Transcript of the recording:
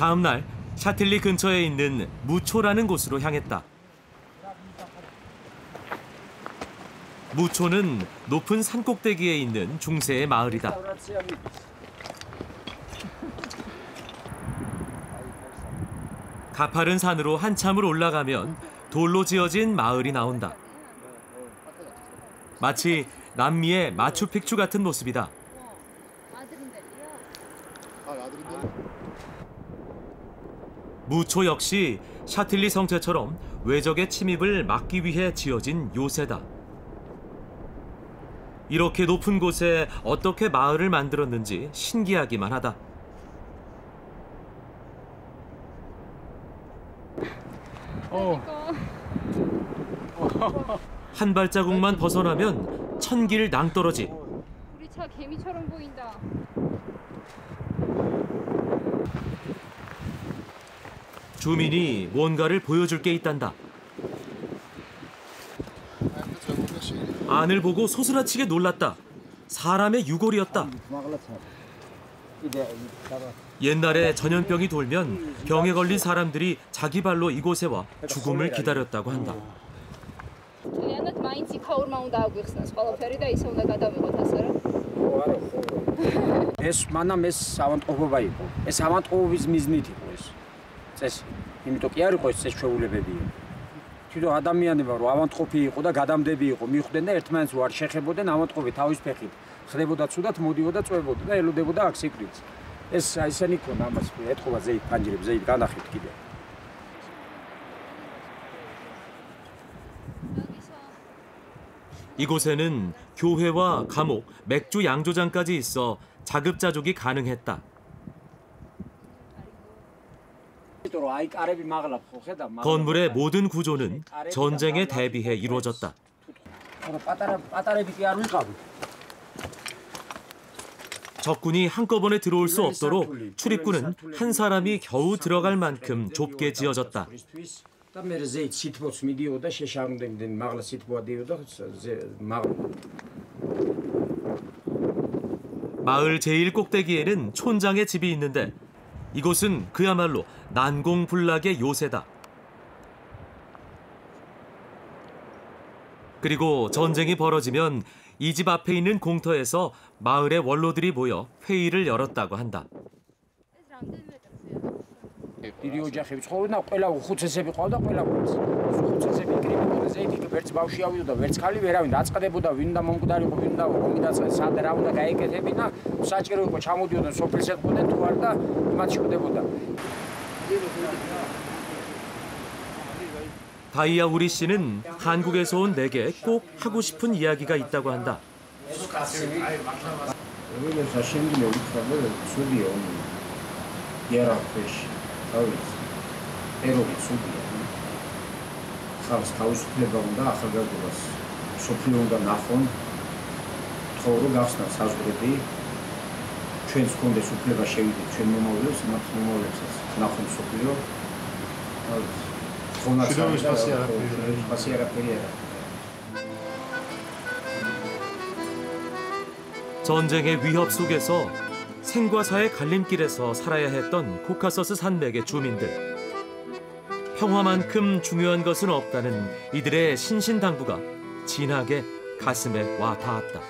다음 날 샤틸리 근처에 있는 무초라는 곳으로 향했다. 무초는 높은 산 꼭대기에 있는 중세의 마을이다. 가파른 산으로 한참을 올라가면 돌로 지어진 마을이 나온다. 마치 남미의 마추픽추 같은 모습이다. 무초 역시 샤틸리 성체처럼 외적의 침입을 막기 위해 지어진 요새다. 이렇게 높은 곳에 어떻게 마을을 만들었는지 신기하기만 하다. 한 발자국만 벗어나면 천길 낭떠러지. 우리 차 개미처럼 보인다. 주민이 뭔가를 보여줄 게 있단다. 안을 보고 소스라치게 놀랐다. 사람의 유골이었다. 옛날에 전염병이 돌면 병에 걸린 사람들이 자기 발로 이곳에 와 죽음을 기다렸다고 한다. მთლიანად მაინც იქაურმა უნდა აგვიხსნას ყველაფერი და ისე უნდა გადავიღოთ ასე რა. ეს მანამ ეს ავანტყოფობა იყო. ეს ავანტყოფობის მიზნით იყო ეს წესი. იმიტომ კი არ იყო ეს წესჩვეულებები. თვითონ ადამიანებმა რომ ავანტყოფი იყო და გადამდები იყო, მიხვდნენ და ერთმანეთს ვარ შეხებოდნენ ავანტყოფი თავის ფეხით. ხდებოდა ცუდად, მოდიოდა წვებოდა და ელოდებოდა აქ სიკვდილს. ეს ისენი ქონა ამას ეთქობა ზეით ფანჯრებს, ზეით განახით კიდე. 이곳에는 교회와 감옥, 맥주 양조장까지 있어 자급자족이 가능했다. 건물의 모든 구조는 전쟁에 대비해 이루어졌다. 적군이 한꺼번에 들어올 수 없도록 출입구는 한 사람이 겨우 들어갈 만큼 좁게 지어졌다. 마을 제일 꼭대기에는 촌장의 집이 있는데 이곳은 그야말로 난공불락의 요새다. 그리고 전쟁이 벌어지면 이 집 앞에 있는 공터에서 마을의 원로들이 모여 회의를 열었다고 한다. დიდი ოჯახები ცხოვრობდნენ ყველა ხუცესები ყავდა ყველა ყოველს ხუცესები კრიბებოდა ზეითი კი ვერც ბავშვი ავიდოდა ვერც ხალი ვერავინ დაწყდებოდა ვინ და მომკვდარი იყო ვინ და ომი დაწყე სად რა უნდა გაეკეთებინა საჭირო იყო ჩამოდიოდნენ სოფელს ეთყოდნენ თუ არ და მათ შევდებოდა 다이아 우리 씨는 한국에서 온 내게 꼭 하고 싶은 이야기가 있다고 한다. 왜냐면 자신이 여기 가면 소리요 이해라페시 თავის ეროვნული სუპია. ხავს თავისუფლება უნდა ახალგაზრდობას სოფლიო უნდა ნახონ თორო გახსნა საზღვრები ჩვენს კონდეს უფლება შევიდეთ ჩვენ მომავლებს მათ მომავლებსაც ნახონ სოფლიო ხონაც ფასი არაფერი არა 전쟁의 위협 속에서 생과 사의 갈림길에서 살아야 했던 코카서스 산맥의 주민들. 평화만큼 중요한 것은 없다는 이들의 신신당부가 진하게 가슴에 와 닿았다.